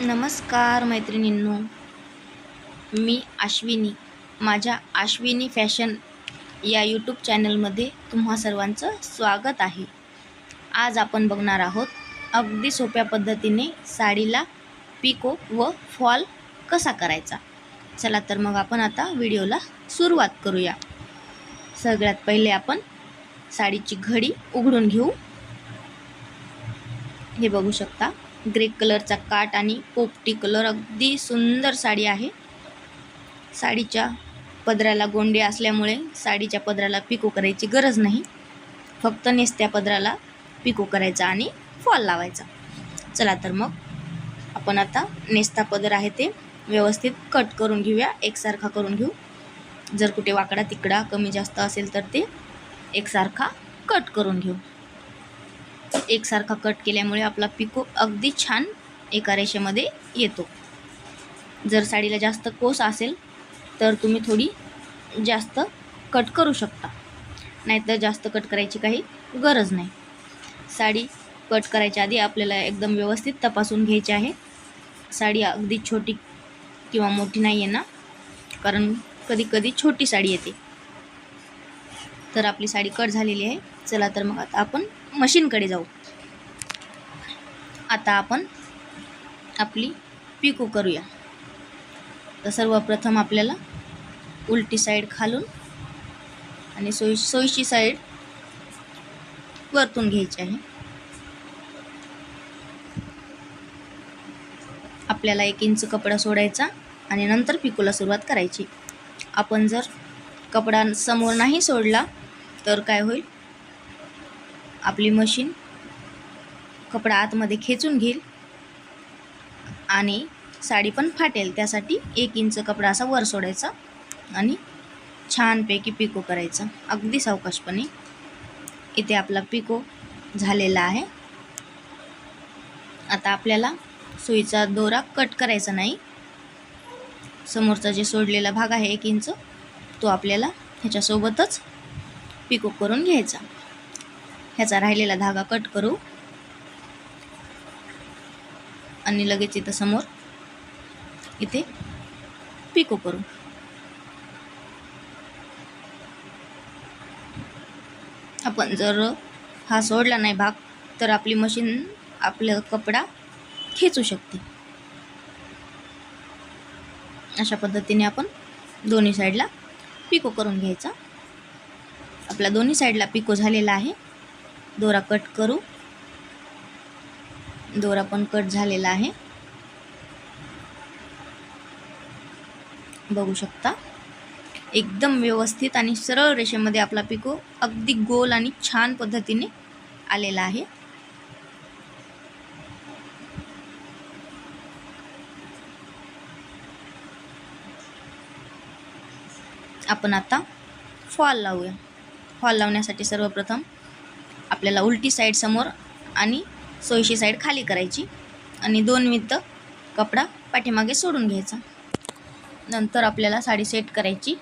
नमस्कार मैत्रिणींनो. मी आश्विनी माझ्या आश्विनी फॅशन या यूट्यूब चॅनलमध्ये तुम्हा सर्वांचं स्वागत आहे. आज आपण बघणार आहोत अगदी सोप्या पद्धतीने साडीला पिको व फॉल कसा करायचा. चला तर मग आपण आता व्हिडिओला सुरुवात करूया. सगळ्यात पहिले आपण साडीची घडी उघडून घेऊ. हे बघू शकता. ग्रे कलरचा काट आणि पोपटी कलर. अगदी सुंदर साडी आहे. साडीच्या पदराला गोंडे असल्यामुळे साडीच्या पदराला पिको करायची गरज नाही. फक्त नेसत्या पदराला पिको करायचा आणि फॉल लावायचा. चला तर मग आपण आता नेस्ता पदर आहे ते व्यवस्थित कट करून घेऊया. एकसारखा करून घेऊ. जर कुठे वाकडा तिकडा कमी जास्त असेल तर ते एकसारखा कट करून घेऊ. एकसारखा कट केल्यामुळे आपला पिको अगदी छान एका रेषेमध्ये येतो. जर साडीला जास्त कोस असेल तर तुम्ही थोडी जास्त कट करू शकता. नाहीतर जास्त कट करायची काही गरज नाही. साडी कट करायच्या आधी आपल्याला एकदम व्यवस्थित तपासून घ्यायची आहे. साडी अगदी छोटी किंवा मोठी नाही आहे ना? कारण कधी कधी छोटी साडी येते. तर आपली साडी कट झालेली आहे. चला तर मग आता आपण मशीनकडे जाऊ. आता आपण आपली पिको करूया. तर सर्वप्रथम आपल्याला उलटी साईड खालून आणि सोयी सोयीची साईड वरतून घ्यायची आहे. आपल्याला एक इंच कपडा सोडायचा आणि नंतर पिकोला सुरुवात करायची. आपण जर कपडा समोर नाही सोडला तर काय होईल? आपली मशीन कपडा आतमध्ये खेचून घेईल आणि साडी पण फाटेल. त्यासाठी एक इंच कपडा असा वर सोडायचा आणि छानपैकी पिको करायचा. अगदी सावकाशपणे. इथे आपला पिको झालेला आहे. आता आपल्याला सुईचा दोरा कट करायचा नाही. समोरचा जे सोडलेला भाग आहे एक इंच तो आपल्याला ह्याच्यासोबतच पिको करून घ्यायचा. ह्याचा राहिलेला धागा कट करू. आणि लगेच इथं समोर इथे पिको करू. आपण जर हा सोडला नाही भाग तर आपली मशीन आपलं कपडा खेचू शकते. अशा पद्धतीने आपण दोन्ही साईडला पिको करून घ्यायचा. आपला दोन्ही साईडला पिको झालेला आहे. दोरा कट करू. दोरा पण कट झालेला आहे. बघू शकता. एकदम व्यवस्थित आणि सरळ रेषेमध्ये आपला पिको अगदी गोल आणि छान पद्धतीने आलेला आहे. आपण आता फॉल लावूया. फॉल लावण्यासाठी सर्वप्रथम आपल्याला उलटी साईड समोर आणि सोयशी साईड खाली करायची आणि दोन मिनिटं कपडा पाठीमागे सोडून घ्यायचा. नंतर आपल्याला साडी सेट करायची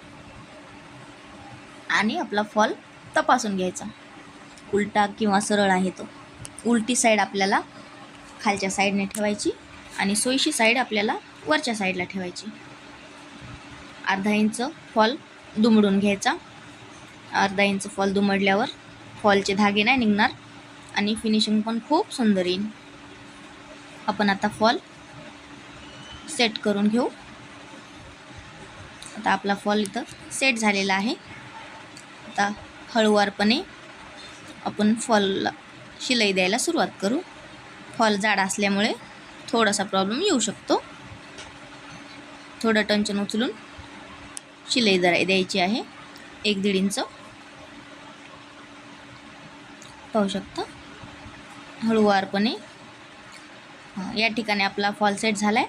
आणि आपला फॉल तपासून घ्यायचा. उलटा किंवा सरळ आहे तो. उलटी साईड आपल्याला खालच्या साईडने ठेवायची आणि सोयशी साईड आपल्याला वरच्या साईडला ठेवायची. अर्धा इंच फॉल दुमडून घ्यायचा. अर्धा इंच फॉल दुमडल्यावर फॉलचे धागे नाही निघणार. आणि फिनिशिंग पण खूप सुंदर येईल आपण आता फॉल सेट करून घेऊ. आता आपला फॉल इथं सेट झालेला आहे. आता हळूवारपणे आपण फॉलला शिलाई द्यायला सुरुवात करू. फॉल जाड असल्यामुळे थोडासा प्रॉब्लेम येऊ शकतो. थोडं टंचन उचलून शिलाई दरा द्यायची आहे. एक दीड इंच. पाहू शकता. हळूवारपणे. या ठिकाणी आपला फॉल सेट झाला आहे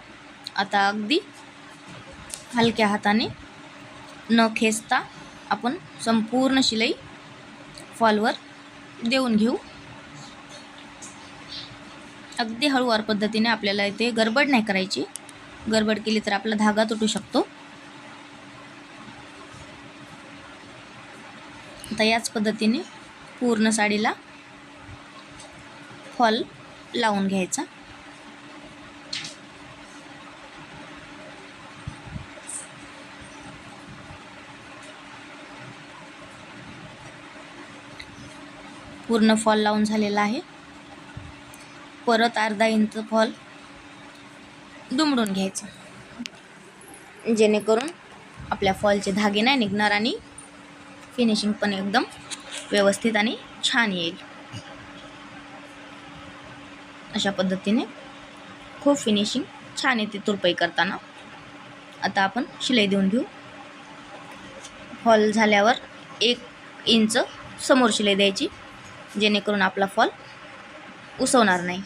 आता अगदी हलक्या हाताने न खेचता आपण संपूर्ण शिलाई फॉलवर देऊन घेऊ. अगदी हळूवार पद्धतीने आपल्याला इथे गडबड नाही करायची. गडबड केली तर आपला धागा तुटू शकतो. आता याच पद्धतीने पूर्ण साडीला फॉल लावून घ्यायचा. पूर्ण फॉल लावून झालेला आहे. परत अर्धा इंच फॉल दुमडून घ्यायचं. जेणेकरून आपल्या फॉलचे धागे नाही निघणार आणि फिनिशिंग पण एकदम व्यवस्थित आणि छान येईल. अशा पद्धतीने खूप फिनिशिंग छान येते तुरपाई करताना. आता आपण शिलाई देऊन घेऊ. फॉल झाल्यावर एक इंच समोर शिलाई द्यायची जेणेकरून आपला फॉल उसवणार नाही.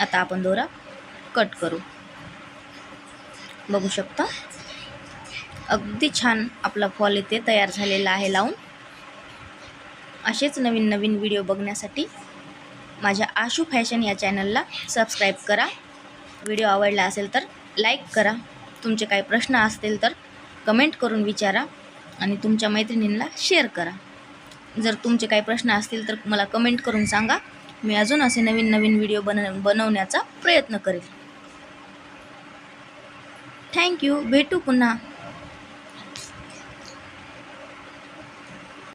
आता आपण दोरा कट करू. बघू शकता अगदी छान आपला फॉल इथे तयार झालेला आहे लावून. असेच नवीन नवीन व्हिडिओ बघण्यासाठी माझ्या आशू फॅशन या चॅनलला सबस्क्राईब करा. व्हिडिओ आवडला असेल तर लाईक करा. तुमचे काही प्रश्न असतील तर कमेंट करून विचारा आणि तुमच्या मैत्रिणींना शेअर करा. जर तुमचे काही प्रश्न असतील तर मला कमेंट करून सांगा. मी अजून असे नवीन नवीन व्हिडिओ बन बनवण्याचा प्रयत्न करेल. थँक्यू. भेटू पुन्हा.